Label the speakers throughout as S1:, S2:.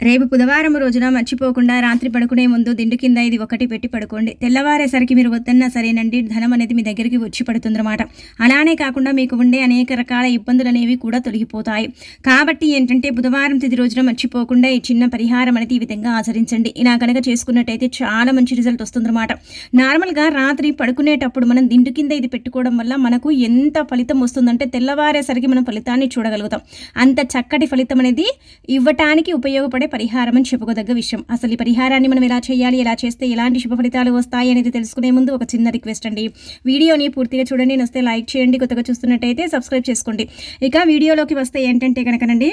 S1: రేపు బుధవారం రోజున మర్చిపోకుండా రాత్రి పడుకునే ముందు దిండు కింద ఇది ఒకటి పెట్టి పడుకోండి. తెల్లవారేసరికి మీరు వద్దన్నా సరేనండి. ధనం అనేది మీ దగ్గరికి వచ్చి పడుతుందన్నమాట. అలానే కాకుండా మీకు ఉండే అనేక రకాల ఇబ్బందులు అనేవి కూడా తొలగిపోతాయి. కాబట్టి ఏంటంటే బుధవారం తిది రోజున మర్చిపోకుండా ఈ చిన్న పరిహారం అనేది ఈ విధంగా ఆచరించండి. ఇలా కనుక చేసుకున్నట్టయితే చాలా మంచి రిజల్ట్ వస్తుందన్నమాట. నార్మల్గా రాత్రి పడుకునేటప్పుడు మనం దిండు కింద ఇది పెట్టుకోవడం వల్ల మనకు ఎంత ఫలితం వస్తుందంటే తెల్లవారేసరికి మనం ఫలితాన్ని చూడగలుగుతాం. అంత చక్కటి ఫలితం అనేది ఇవ్వటానికి ఉపయోగపడే పరిహారం అని చెప్పుకోదగ్గ విషయం. అసలు ఈ పరిహారాన్ని మనం ఎలా చేయాలి ఎలా చేస్తే ఎలాంటి శుభ ఫలితాలు వస్తాయి అనేది తెలుసుకునే ముందు ఒక చిన్న రిక్వెస్ట్ అండి. వీడియోని పూర్తిగా చూడండి నస్తే లైక్ చేయండి. కొత్తగా చూస్తున్నట్టయితే సబ్స్క్రైబ్ చేసుకోండి. ఇక వీడియోలోకి వస్తే ఏంటంటే కనుకనండి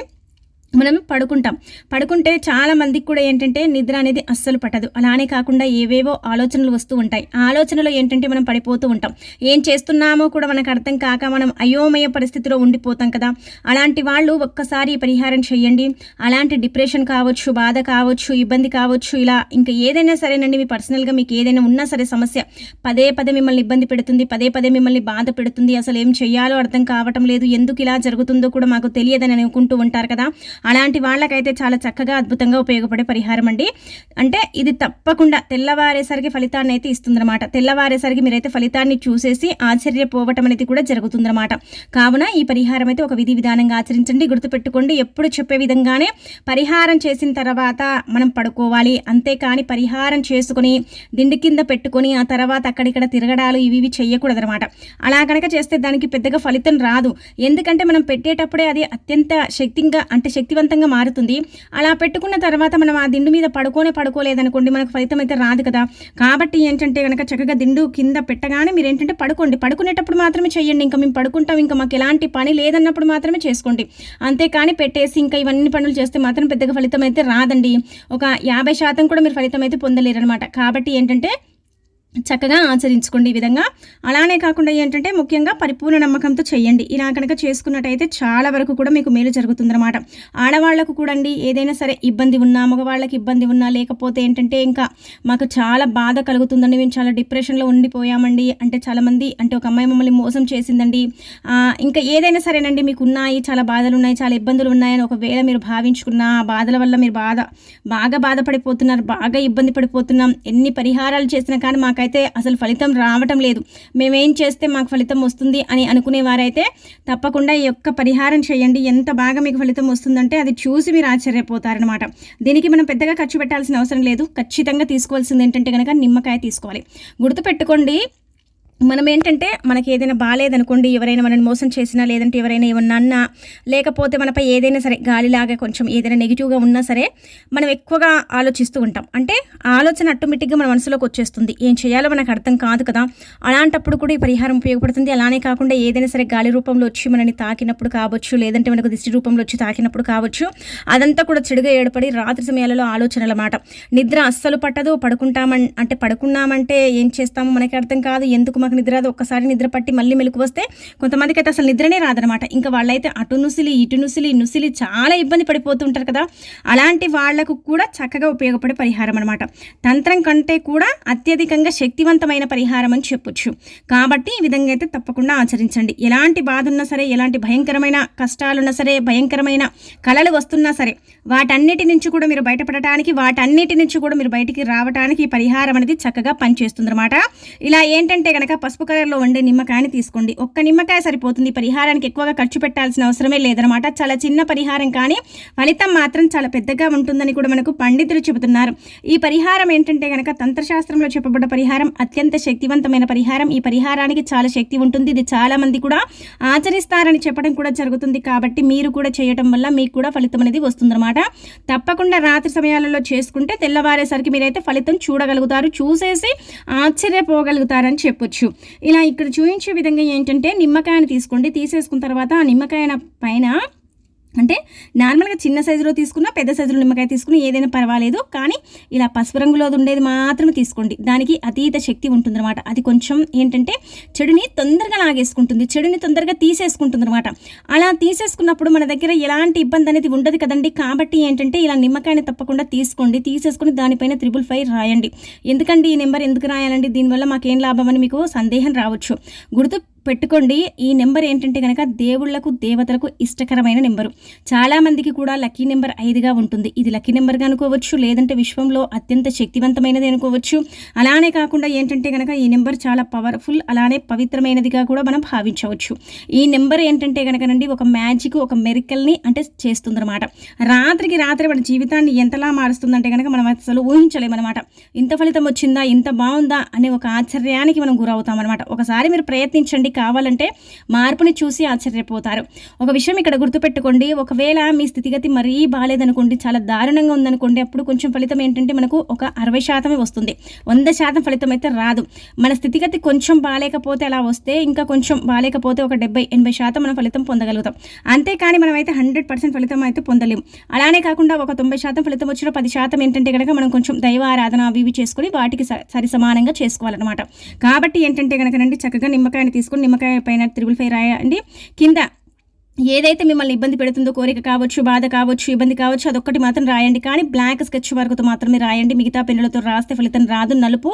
S1: మనం పడుకుంటాం. పడుకుంటే చాలా మందికి కూడా ఏంటంటే నిద్ర అనేది అస్సలు పట్టదు. అలానే కాకుండా ఏవేవో ఆలోచనలు వస్తూ ఉంటాయి. ఆలోచనలో ఏంటంటే మనం పడిపోతూ ఉంటాం. ఏం చేస్తున్నామో కూడా మనకు అర్థం కాక మనం అయోమయ పరిస్థితిలో ఉండిపోతాం కదా. అలాంటి వాళ్ళు ఒక్కసారి పరిహారం చేయండి. అలాంటి డిప్రెషన్ కావచ్చు బాధ కావచ్చు ఇబ్బంది కావచ్చు ఇలా ఇంకా ఏదైనా సరేనండి మీ పర్సనల్గా మీకు ఏదైనా ఉన్నా సరే సమస్య పదే పదే మిమ్మల్ని ఇబ్బంది పెడుతుంది పదే పదే మిమ్మల్ని బాధ పెడుతుంది. అసలు ఏం చేయాలో అర్థం కావటం లేదు. ఎందుకు ఇలా జరుగుతుందో కూడా మాకు తెలియదని అనుకుంటూ ఉంటారు కదా. అలాంటి వాళ్ళకైతే చాలా చక్కగా అద్భుతంగా ఉపయోగపడే పరిహారం అండి. అంటే ఇది తప్పకుండా తెల్లవారేసరికి ఫలితాన్ని అయితే ఇస్తుందన్నమాట. తెల్లవారేసరికి మీరైతే ఫలితాన్ని చూసేసి ఆశ్చర్యపోవటం అనేది కూడా జరుగుతుందన్నమాట. కావున ఈ పరిహారం అయితే ఒక విధి విధానంగా ఆచరించండి. గుర్తుపెట్టుకోండి ఎప్పుడు చెప్పే విధంగానే పరిహారం చేసిన తర్వాత మనం పడుకోవాలి. అంతేకాని పరిహారం చేసుకుని దిండి కింద పెట్టుకొని ఆ తర్వాత అక్కడిక్కడ తిరగడాలు ఇవి ఇవి చేయకూడదనమాట అలా కనుక చేస్తే దానికి పెద్దగా ఫలితం రాదు. ఎందుకంటే మనం పెట్టేటప్పుడే అది అత్యంత శక్తిగా అంటే శక్తి శక్తివంతంగా మారుతుంది. అలా పెట్టుకున్న తర్వాత మనం ఆ దిండు మీద పడుకోనే పడుకోలేదనుకోండి మనకు ఫలితం అయితే రాదు కదా. కాబట్టి ఏంటంటే కనుక చక్కగా దిండు కింద పెట్టగానే మీరు ఏంటంటే పడుకోండి. పడుకునేటప్పుడు మాత్రమే చేయండి ఇంకా మేము పడుకుంటాం. ఇంకా మాకు ఎలాంటి పని లేదన్నప్పుడు మాత్రమే చేసుకోండి. అంతేకాని పెట్టేసి ఇంకా ఇవన్నీ పనులు చేస్తే మాత్రం పెద్దగా ఫలితం అయితే రాదండి. ఒక యాభై శాతం కూడా మీరు ఫలితం అయితే పొందలేరు అనమాట కాబట్టి ఏంటంటే చక్కగా ఆచరించుకోండి ఈ విధంగా. అలానే కాకుండా ఏంటంటే ముఖ్యంగా పరిపూర్ణ నమ్మకంతో చేయండి. ఇలా కనుక చేసుకున్నట్టయితే చాలా వరకు కూడా మీకు మేలు జరుగుతుందన్నమాట. ఆడవాళ్ళకు కూడా అండి ఏదైనా సరే ఇబ్బంది ఉన్నా మగవాళ్ళకి ఇబ్బంది ఉన్నా లేకపోతే ఏంటంటే ఇంకా మాకు చాలా బాధ కలుగుతుందండి. మేము చాలా డిప్రెషన్లో ఉండిపోయామండి. అంటే చాలామంది అంటే ఒక అమ్మాయి మమ్మల్ని మోసం చేసిందండి. ఇంకా ఏదైనా సరేనండి మీకు ఉన్నాయి చాలా బాధలు ఉన్నాయి చాలా ఇబ్బందులు ఉన్నాయని ఒకవేళ మీరు భావించుకున్న ఆ బాధల వల్ల మీరు బాధ బాగా బాధపడిపోతున్నారు బాగా ఇబ్బంది పడిపోతున్నాం ఎన్ని పరిహారాలు చేసినా కానీ మాకు అయితే అసలు ఫలితం రావటం లేదు. మేమేం చేస్తే మాకు ఫలితం వస్తుంది అని అనుకునేవారైతే తప్పకుండా ఈ యొక్క పరిహారం చేయండి. ఎంత బాగా మీకు ఫలితం వస్తుందంటే అది చూసి మీరు ఆశ్చర్యపోతారనమాట దీనికి మనం పెద్దగా ఖర్చు పెట్టాల్సిన అవసరం లేదు. ఖచ్చితంగా తీసుకోవాల్సింది ఏంటంటే కనుక నిమ్మకాయ తీసుకోవాలి. గుర్తుపెట్టుకోండి మనం ఏంటంటే మనకి ఏదైనా బాగాలేదనుకోండి ఎవరైనా మనల్ని మోసం చేసినా లేదంటే ఎవరైనా ఏమన్నా అన్నా లేకపోతే మనపై ఏదైనా సరే గాలిలాగా కొంచెం ఏదైనా నెగిటివ్గా ఉన్నా సరే మనం ఎక్కువగా ఆలోచిస్తూ ఉంటాం. అంటే ఆలోచన ఆటోమేటిక్గా మన మనసులోకి వచ్చేస్తుంది. ఏం చేయాలో మనకు అర్థం కాదు కదా. అలాంటప్పుడు కూడా ఈ పరిహారం ఉపయోగపడుతుంది. అలానే కాకుండా ఏదైనా సరే గాలి రూపంలో వచ్చి మనని తాకినప్పుడు కావచ్చు లేదంటే మనకు దిష్టి రూపంలో వచ్చి తాకినప్పుడు కావచ్చు అదంతా కూడా చెడుగా ఏర్పడి రాత్రి సమయాలలో ఆలోచనల మాట. నిద్ర అస్సలు పట్టదు. పడుకుంటామం అంటే పడుకున్నామంటే ఏం చేస్తామో మనకి అర్థం కాదు. ఎందుకు మాకు నిద్ర రాదు ఒక్కసారి నిద్ర పట్టి మళ్ళీ మెలకు వస్తే కొంతమందికి అయితే అసలు నిద్రనే రాదనమాట. ఇంకా వాళ్ళైతే అటు నుసిలి ఇటు నుసిలి నుసిలి చాలా ఇబ్బంది పడిపోతుంటారు కదా. అలాంటి వాళ్ళకు కూడా చక్కగా ఉపయోగపడే పరిహారం అనమాట తంత్రం కంటే కూడా అత్యధికంగా శక్తివంతమైన పరిహారం అని చెప్పొచ్చు. కాబట్టి ఈ విధంగా అయితే తప్పకుండా ఆచరించండి. ఎలాంటి బాధ ఉన్నా సరే ఎలాంటి భయంకరమైన కష్టాలున్నా సరే భయంకరమైన కళలు వస్తున్నా సరే వాటన్నిటి నుంచి కూడా మీరు బయటపడటానికి వాటన్నిటి నుంచి కూడా మీరు బయటికి రావడానికి పరిహారం అనేది చక్కగా పనిచేస్తుంది అనమాట ఇలా ఏంటంటే కనుక పసుపు కలర్లో ఉండే నిమ్మకాయని తీసుకోండి. ఒక్క నిమ్మకాయ సరిపోతుంది. పరిహారానికి ఎక్కువగా ఖర్చు పెట్టాల్సిన అవసరమే లేదనమాట చాలా చిన్న పరిహారం కానీ ఫలితం మాత్రం చాలా పెద్దగా ఉంటుందని కూడా మనకు పండితులు చెబుతున్నారు. ఈ పరిహారం ఏంటంటే కనుక తంత్రశాస్త్రంలో చెప్పబడ్డ పరిహారం అత్యంత శక్తివంతమైన పరిహారం. ఈ పరిహారానికి చాలా శక్తి ఉంటుంది. ఇది చాలామంది కూడా ఆచరిస్తారని చెప్పడం కూడా జరుగుతుంది. కాబట్టి మీరు కూడా చేయటం వల్ల మీకు కూడా ఫలితం అనేది వస్తుందన్నమాట. తప్పకుండా రాత్రి సమయాలలో చేసుకుంటే తెల్లవారేసరికి మీరైతే ఫలితం చూడగలుగుతారు. చూసేసి ఆశ్చర్యపోగలుగుతారని చెప్పొచ్చు. ఇలా ఇక్కడ చూపించే విధంగా ఏంటంటే నిమ్మకాయని తీసుకోండి. తీసేసుకున్న తర్వాత ఆ నిమ్మకాయన పైన అంటే నార్మల్గా చిన్న సైజులో తీసుకున్నా పెద్ద సైజులో నిమ్మకాయ తీసుకుని ఏదైనా పర్వాలేదు. కానీ ఇలా పసుపు రంగులో ఉండేది మాత్రమే తీసుకోండి. దానికి అతీత శక్తి ఉంటుందన్నమాట. అది కొంచెం ఏంటంటే చెడుని తొందరగా లాగేసుకుంటుంది. చెడుని తొందరగా తీసేసుకుంటుంది అనమాట అలా తీసేసుకున్నప్పుడు మన దగ్గర ఎలాంటి ఇబ్బంది అనేది ఉండదు కదండి. కాబట్టి ఏంటంటే ఇలా నిమ్మకాయని తప్పకుండా తీసుకోండి. తీసేసుకుని దానిపైన త్రిబుల్ ఫైవ్ రాయండి. ఎందుకండి ఈ నెంబర్ ఎందుకు రాయాలండి? దీనివల్ల మాకేం లాభం అని మీకు సందేహం రావచ్చు. గుర్తు పెట్టుకోండి. ఈ నెంబర్ ఏంటంటే కనుక దేవుళ్ళకు దేవతలకు ఇష్టకరమైన నెంబరు. చాలామందికి కూడా లక్కీ నెంబర్ ఐదుగా ఉంటుంది. ఇది లక్కీ నెంబర్గా అనుకోవచ్చు లేదంటే విశ్వంలో అత్యంత శక్తివంతమైనది అనుకోవచ్చు. అలానే కాకుండా ఏంటంటే కనుక ఈ నెంబర్ చాలా పవర్ఫుల్ అలానే పవిత్రమైనదిగా కూడా మనం భావించవచ్చు. ఈ నెంబర్ ఏంటంటే కనుకనండి ఒక మ్యాజిక్ ఒక మెరికల్ని అంటే చేస్తుందన్నమాట. రాత్రికి రాత్రి మన జీవితాన్ని ఎంతలా మారుస్తుందంటే కనుక మనం అసలు ఊహించలేమన్నమాట. ఇంత ఫలితం వచ్చిందా ఇంత బాగుందా అనే ఒక ఆశ్చర్యానికి మనం గురవుతాం అనమాట ఒకసారి మీరు ప్రయత్నించండి. కావాలంటే మార్పుని చూసి ఆశ్చర్యపోతారు. ఒక విషయం ఇక్కడ గుర్తుపెట్టుకోండి. ఒకవేళ మీ స్థితిగతి మరీ బాగాలేదనుకోండి చాలా దారుణంగా ఉందనుకోండి అప్పుడు కొంచెం ఫలితం ఏంటంటే మనకు ఒక అరవై శాతమే వస్తుంది. వంద శాతం ఫలితం అయితే రాదు. మన స్థితిగతి కొంచెం బాగాలేకపోతే అలా వస్తే ఇంకా కొంచెం బాగాలేకపోతే ఒక డెబ్బై ఎనభై శాతం మనం ఫలితం పొందగలుగుతాం. అంతేకాని మనం అయితే హండ్రెడ్ పర్సెంట్ ఫలితం అయితే పొందలేము అలానే కాకుండా ఒక తొంభై శాతం ఫలితం వచ్చిన పది శాతం ఏంటంటే కనుక మనం కొంచెం దైవ ఆరాధన అవి ఇవి చేసుకొని వాటికి సరి సమానంగా చేసుకోవాలన్నమాట. కాబట్టి ఏంటంటే కనుక చక్కగా నిమ్మకాయని తీసుకొని నిమ్మకాయ పైన త్రిబుల్ ఫైవ్ రాయండి. కింద ఏదైతే మిమ్మల్ని ఇబ్బంది పెడుతుందో కోరిక కావచ్చు బాధ కావచ్చు ఇబ్బంది కావచ్చు అదొక్కటి మాత్రం రాయండి. కానీ బ్లాక్ స్కెచ్ వరకుతో మాత్రమే రాయండి. మిగతా పెన్నులతో రాస్తే ఫలితం రాదు. నలుపు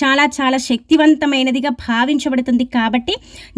S1: చాలా చాలా శక్తివంతమైనదిగా భావించబడుతుంది. కాబట్టి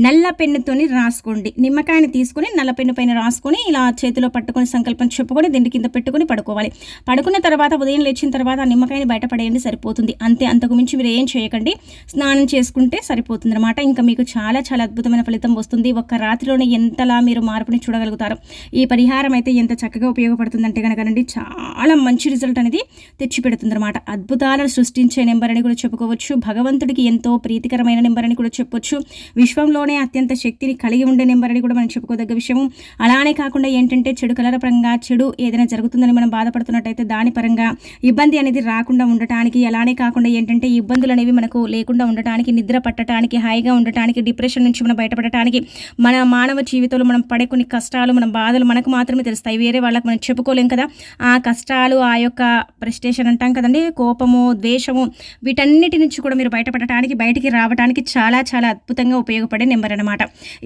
S1: నల్ల పెన్నుతోని రాసుకోండి. నిమ్మకాయని తీసుకొని నల్ల పెన్ను పైన రాసుకొని ఇలా చేతిలో పట్టుకొని సంకల్పం చెప్పుకొని దిండి కింద పెట్టుకొని పడుకోవాలి. పడుకున్న తర్వాత ఉదయం లేచిన తర్వాత ఆ నిమ్మకాయని బయటపడేయండి సరిపోతుంది. అంతే అంతకు మించి మీరు ఏం చేయకండి. స్నానం చేసుకుంటే సరిపోతుంది అనమాట ఇంకా మీకు చాలా చాలా అద్భుతమైన ఫలితం వస్తుంది. ఒక్క రాత్రిలోనే ఎంతలా మీరు మార్పుని చూడగలుగుతారు. ఈ పరిహారం అయితే ఎంత చక్కగా ఉపయోగపడుతుందంటే కనుకనండి చాలా మంచి రిజల్ట్ అనేది తెచ్చిపెడుతుంది అనమాట అద్భుతాలను సృష్టించే నెంబర్ అని కూడా చెప్పుకోవచ్చు. భగవంతుడికి ఎంతో ప్రీతికరమైన నెంబర్ అని కూడా చెప్పొచ్చు. విశ్వంలోనే అత్యంత శక్తిని కలిగి ఉండే నెంబర్ అని కూడా మనం చెప్పుకోదగ్గ విషయం అలానే కాకుండా ఏంటంటే చెడు కలర పరంగా చెడు ఏదైనా జరుగుతుందని మనం బాధపడుతున్నట్టయితే దాని పరంగా ఇబ్బంది అనేది రాకుండా ఉండటానికి అలానే కాకుండా ఏంటంటే ఇబ్బందులు అనేవి మనకు లేకుండా ఉండటానికి నిద్ర పట్టడానికి హాయిగా ఉండటానికి డిప్రెషన్ నుంచి మనం బయటపడటానికి మన మానవ జీవితంలో మనం పడే కొన్ని కష్టాలు మన బాధలు మనకు మాత్రమే తెలుస్తాయి. వేరే వాళ్ళకి మనం చెప్పుకోలేం కదా. ఆ కష్టాలు ఆ యొక్క ప్రెస్టేషన్ అంటాం కదండి. కోపము ద్వేషము వీటన్నిటి నుంచి కూడా మీరు బయటపడటానికి బయటికి రావడానికి చాలా చాలా అద్భుతంగా ఉపయోగపడే నెంబర్ అనమాట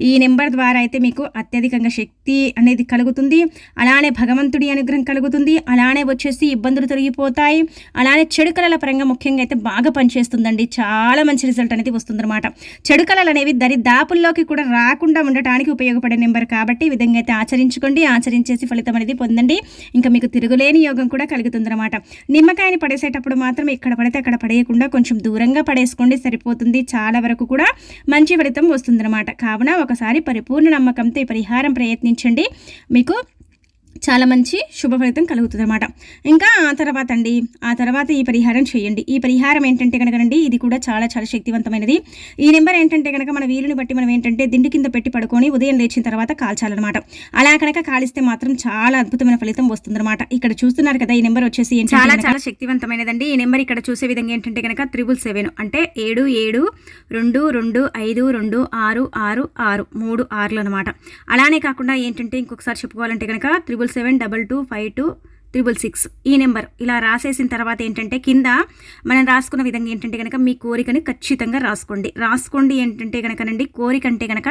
S1: ఈ నెంబర్ ద్వారా అయితే మీకు అత్యధికంగా శక్తి అనేది కలుగుతుంది. అలానే భగవంతుడి అనుగ్రహం కలుగుతుంది. అలానే వచ్చేసి ఇబ్బందులు తొలగిపోతాయి. అలానే చెడు కళల పరంగా ముఖ్యంగా అయితే బాగా పనిచేస్తుందండి. చాలా మంచి రిజల్ట్ అనేది వస్తుందన్నమాట. చెడు కళలు అనేవి దరి దాపుల్లోకి కూడా రాకుండా ఉండటానికి ఉపయోగపడే నెంబర్ కాబట్టి ఈ విధంగా అయితే ఆచరించుకోండి. ఆచరించేసి ఫలితం అనేది పొందండి. ఇంకా మీకు తిరుగులేని యోగం కూడా కలుగుతుందన్నమాట. నిమ్మకాయని పడేసేటప్పుడు మాత్రం ఎక్కడ పడితే అక్కడ పడేయకుండా కొంచెం దూరంగా పడేసుకోండి. సరిపోతుంది. చాలా వరకు కూడా మంచి ఫలితం వస్తుందన్నమాట. కావున ఒకసారి పరిపూర్ణ నమ్మకంతో ఈ పరిహారం ప్రయత్నించండి. మీకు చాలా మంచి శుభ ఫలితం కలుగుతుంది అనమాట ఇంకా ఆ తర్వాత అండి ఆ తర్వాత ఈ పరిహారం చేయండి. ఈ పరిహారం ఏంటంటే కనుకనండి ఇది కూడా చాలా చాలా శక్తివంతమైనది. ఈ నెంబర్ ఏంటంటే కనుక మన వీలుని బట్టి మనం ఏంటంటే దిండు కింద పెట్టి పడుకొని ఉదయం లేచిన తర్వాత కాల్చాలన్నమాట. అలా కనుక కాలిస్తే మాత్రం చాలా అద్భుతమైన ఫలితం వస్తుందన్నమాట. ఇక్కడ చూస్తున్నారు కదా ఈ నెంబర్ వచ్చేసి చాలా చాలా శక్తివంతమైనదండి. ఈ నెంబర్ ఇక్కడ చూసే విధంగా ఏంటంటే కనుక త్రిబుల్ సెవెన్ అంటే ఏడు ఏడు రెండు రెండు ఐదు రెండు ఆరు ఆరు ఆరు మూడు ఆరులు అనమాట అలానే కాకుండా ఏంటంటే ఇంకొకసారి చెప్పుకోవాలంటే కనుక triple seven seven double two five two triple six ఈ నెంబర్ ఇలా రాసేసిన తర్వాత ఏంటంటే కింద మనం రాసుకున్న విధంగా ఏంటంటే కనుక మీ కోరికని ఖచ్చితంగా రాసుకోండి. రాసుకోండి ఏంటంటే కనుకనండి కోరిక అంటే కనుక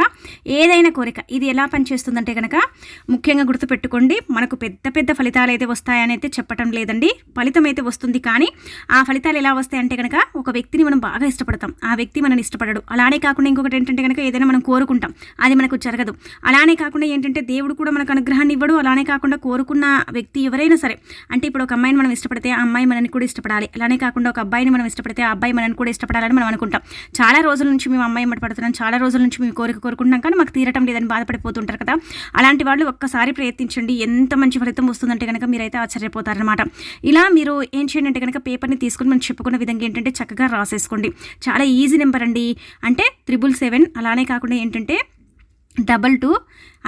S1: ఏదైనా కోరిక ఇది ఎలా పనిచేస్తుందంటే కనుక ముఖ్యంగా గుర్తుపెట్టుకోండి మనకు పెద్ద పెద్ద ఫలితాలు అయితే వస్తాయని అయితే చెప్పటం లేదండి. ఫలితం అయితే వస్తుంది కానీ ఆ ఫలితాలు ఎలా వస్తాయంటే కనుక ఒక వ్యక్తిని మనం బాగా ఇష్టపడతాం. ఆ వ్యక్తి మనని ఇష్టపడడు. అలానే కాకుండా ఇంకొకటి ఏంటంటే కనుక ఏదైనా మనం కోరుకుంటాం. అది మనకు జరగదు. అలానే కాకుండా ఏంటంటే దేవుడు కూడా మనకు అనుగ్రహాన్ని ఇవ్వడు. అలానే కాకుండా కోరుకున్న వ్యక్తి ఎవరైనా సరే అంటే ఇప్పుడు ఒక అమ్మాయిని మనం ఇష్టపడితే ఆ అమ్మాయి మనని కూడా ఇష్టపడాలి. అలానే కాకుండా ఒక అబ్బాయిని మనం ఇష్టపడితే ఆ అబ్బాయి మనని కూడా ఇష్టపడాలని మనం అనుకుంటాం. చాలా రోజుల నుంచి మేము అమ్మాయి ఎమ్మటి పడుతున్నాం. చాలా రోజుల నుంచి మేము కోరిక కోరుకుంటున్నాం. కానీ మాకు తీరటం లేదని బాధపడిపోతుంటారు కదా. అలాంటి వాళ్ళు ఒక్కసారి ప్రయత్నించండి. ఎంత మంచి ఫలితం వస్తుందంటే కనుక మీరైతే ఆశ్చర్యపోతారనమాట ఇలా మీరు ఏం చేయండి అంటే కనుక పేపర్ని తీసుకుని మనం చెప్పుకున్న విధంగా ఏంటంటే చక్కగా రాసేసుకోండి. చాలా ఈజీ నెంబర్ అండి. అంటే త్రిబుల్ సెవెన్ అలానే కాకుండా ఏంటంటే డబల్ టూ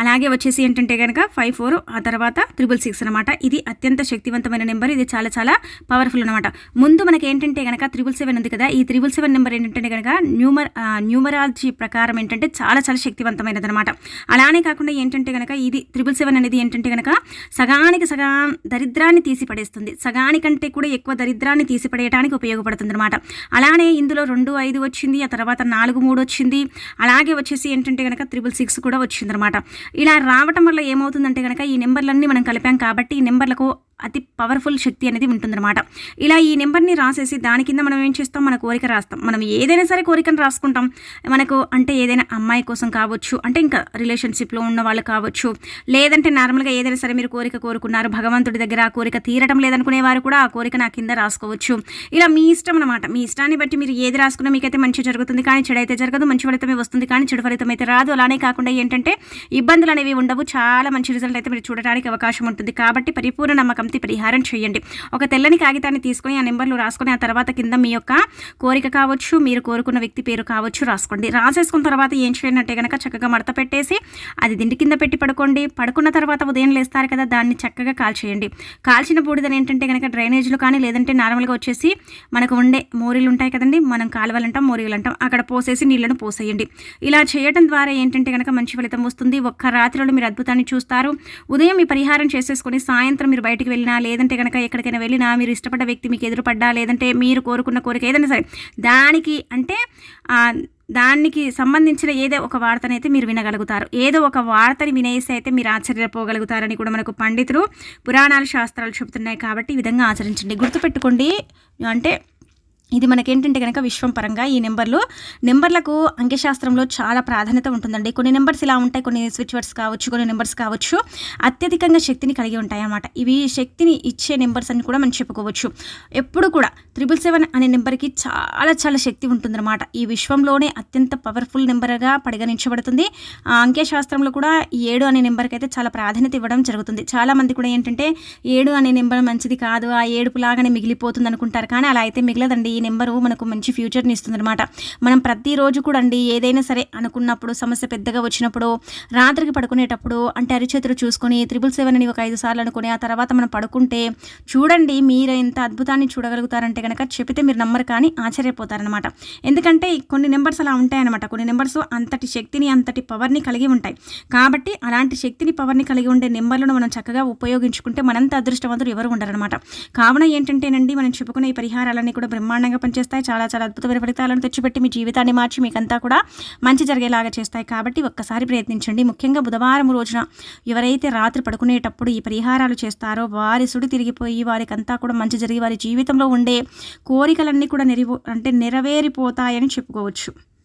S1: అలాగే వచ్చేసి ఏంటంటే కనుక ఫైవ్ ఫోర్ ఆ తర్వాత త్రిబుల్ సిక్స్ అనమాట ఇది అత్యంత శక్తివంతమైన నెంబర్. ఇది చాలా చాలా పవర్ఫుల్ అనమాట ముందు మనకి ఏంటంటే కనుక త్రిబుల్ సెవెన్ ఉంది కదా ఈ త్రిబుల్ సెవెన్ నెంబర్ ఏంటంటే కనుక న్యూమర్ న్యూమరాలజీ ప్రకారం ఏంటంటే చాలా చాలా శక్తివంతమైనది అనమాట అలానే కాకుండా ఏంటంటే కనుక ఇది త్రిబుల్ సెవెన్ అనేది ఏంటంటే కనుక సగానికి సగా దరిద్రాన్ని తీసి పడేస్తుంది సగానికంటే కూడా ఎక్కువ దరిద్రాన్ని తీసి పడేయడానికి ఉపయోగపడుతుంది అనమాట అలానే ఇందులో రెండు ఐదు వచ్చింది ఆ తర్వాత నాలుగు మూడు వచ్చింది. అలాగే వచ్చేసి ఏంటంటే కనుక త్రిబుల్ సిక్స్ కూడా వచ్చింది అనమాట ఇలా రావటం వల్ల ఏమవుతుందంటే కనుక ఈ నెంబర్లన్నీ మనం కలిపాం కాబట్టి ఈ నెంబర్లకు అతి పవర్ఫుల్ శక్తి అనేది ఉంటుందన్నమాట. ఇలా ఈ నెంబర్ని రాసేసి దాని కింద మనం ఏం చేస్తాం? మన కోరిక రాస్తాం. మనం ఏదైనా సరే కోరికను రాసుకుంటాం. మనకు అంటే ఏదైనా అమ్మాయి కోసం కావచ్చు అంటే ఇంకా రిలేషన్షిప్లో ఉన్న వాళ్ళు కావచ్చు లేదంటే నార్మల్గా ఏదైనా సరే మీరు కోరిక కోరుకున్నారు భగవంతుడి దగ్గర ఆ కోరిక తీరటం లేదనుకునే వారు కూడా ఆ కోరిక నా కింద రాసుకోవచ్చు. ఇలా మీ ఇష్టం అనమాట మీ ఇష్టాన్ని బట్టి మీరు ఏది రాసుకున్నా మీకైతే మంచి జరుగుతుంది కానీ చెడు అయితే జరగదు మంచి ఫలితమే వస్తుంది కానీ చెడు ఫలితం అయితే రాదు. అలానే కాకుండా ఏంటంటే ఇబ్బందులు అనేవి ఉండవు. చాలా మంచి రిజల్ట్ అయితే మీరు చూడడానికి అవకాశం ఉంటుంది. కాబట్టి పరిపూర్ణ నమ్మకం నమ్మకంతో పరిహారం చేయండి. ఒక తెల్లని కాగితాన్ని తీసుకొని ఆ నెంబర్లు రాసుకొని ఆ తర్వాత కింద మీ యొక్క కోరిక కావచ్చు మీరు కోరుకున్న వ్యక్తి పేరు కావచ్చు రాసుకోండి. రాసేసుకున్న తర్వాత ఏం చేయండి అంటే కనుక చక్కగా మడత పెట్టేసి అది దిండి కింద పెట్టి పడుకోండి. పడుకున్న తర్వాత ఉదయం లేస్తారు కదా దాన్ని చక్కగా కాల్చేయండి. కాల్చిన బూడిదని ఏంటంటే కనుక డ్రైనేజ్లు కానీ లేదంటే నార్మల్గా వచ్చేసి మనకు ఉండే మోరీలు ఉంటాయి కదండి మనం కాలువలు అంటాం మోరీలు అంటాం అక్కడ పోసేసి నీళ్ళను పోసేయండి. ఇలా చేయడం ద్వారా ఏంటంటే కనుక మంచి ఫలితం వస్తుంది. ఒక్క రాత్రిలో మీరు అద్భుతాన్ని చూస్తారు. ఉదయం మీ పరిహారం చేసేసుకొని సాయంత్రం మీరు బయటికి వెళ్ళినా లేదంటే కనుక ఎక్కడికైనా వెళ్ళినా మీరు ఇష్టపడ్డ వ్యక్తి మీకు ఎదురుపడ్డా లేదంటే మీరు కోరుకున్న కోరిక ఏదైనా సరే దానికి అంటే దానికి సంబంధించిన ఏదో ఒక వార్తనైతే అయితే మీరు వినగలుగుతారు. ఏదో ఒక వార్తని వినేసి అయితే మీరు ఆశ్చర్యపోగలుగుతారని కూడా మనకు పండితులు పురాణాల శాస్త్రాలు చెబుతున్నాయి కాబట్టి ఈ విధంగా ఆచరించండి. గుర్తుపెట్టుకోండి అంటే ఇది మనకేంటంటే కనుక విశ్వం పరంగా ఈ నెంబర్లు నెంబర్లకు అంకెశాస్త్రంలో చాలా ప్రాధాన్యత ఉంటుందండి. కొన్ని నెంబర్స్ ఇలా ఉంటాయి కొన్ని స్విచ్ వర్డ్స్ కావచ్చు కొన్ని నెంబర్స్ కావచ్చు. అత్యధికంగా శక్తిని కలిగి ఉంటాయి అన్నమాట ఇవి శక్తిని ఇచ్చే నెంబర్స్ అని కూడా మనం చెప్పుకోవచ్చు. ఎప్పుడు కూడా త్రిబుల్ సెవెన్ అనే నెంబర్కి చాలా చాలా శక్తి ఉంటుందన్నమాట. ఈ విశ్వంలోనే అత్యంత పవర్ఫుల్ నెంబర్గా పరిగణించబడుతుంది. ఆ అంకెశాస్త్రంలో కూడా ఈ ఏడు అనే నెంబర్కి అయితే చాలా ప్రాధాన్యత ఇవ్వడం జరుగుతుంది. చాలామంది కూడా ఏంటంటే ఏడు అనే నెంబర్ మంచిది కాదు ఆ ఏడుపు లాగానే మిగిలిపోతుంది అనుకుంటారు కానీ అలా అయితే మిగలదండి. నెంబరు మనకు మంచి ఫ్యూచర్ని ఇస్తుంది అనమాట మనం ప్రతిరోజు కూడా అండి ఏదైనా సరే అనుకున్నప్పుడు సమస్య పెద్దగా వచ్చినప్పుడు రాత్రికి పడుకునేటప్పుడు అంటే అరిచేతులు చూసుకొని త్రిబుల్ సెవెన్ అని ఒక ఐదు సార్లు అనుకుని ఆ తర్వాత మనం పడుకుంటే చూడండి మీరు ఎంత అద్భుతాన్ని చూడగలుగుతారంటే కనుక చెబితే మీరు నమ్మరు కానీ ఆశ్చర్యపోతారనమాట ఎందుకంటే కొన్ని నెంబర్స్ అలా ఉంటాయన్నమాట. కొన్ని నెంబర్స్ అంతటి శక్తిని అంతటి పవర్ని కలిగి ఉంటాయి. కాబట్టి అలాంటి శక్తిని పవర్ని కలిగి ఉండే నెంబర్లను మనం చక్కగా ఉపయోగించుకుంటే మనంత అదృష్టవంతులు ఎవరు ఉండరనమాట కావున ఏంటంటేనండి మనం చెప్పుకునే ఈ పరిహారాలన్నీ కూడా బ్రహ్మాండంగా అద్భుతంగా పనిచేస్తాయి. చాలా చాలా అద్భుతమైన ఫలితాలను తెచ్చిపెట్టి మీ జీవితాన్ని మార్చి మీకంతా కూడా మంచి జరిగేలాగా చేస్తాయి. కాబట్టి ఒక్కసారి ప్రయత్నించండి. ముఖ్యంగా బుధవారం రోజున ఎవరైతే రాత్రి పడుకునేటప్పుడు ఈ పరిహారాలు చేస్తారో వారి సుడి తిరిగిపోయి వారికంతా కూడా మంచి జరిగి వారి జీవితంలో ఉండే కోరికలన్నీ కూడా నెరవు అంటే నెరవేరిపోతాయని చెప్పుకోవచ్చు.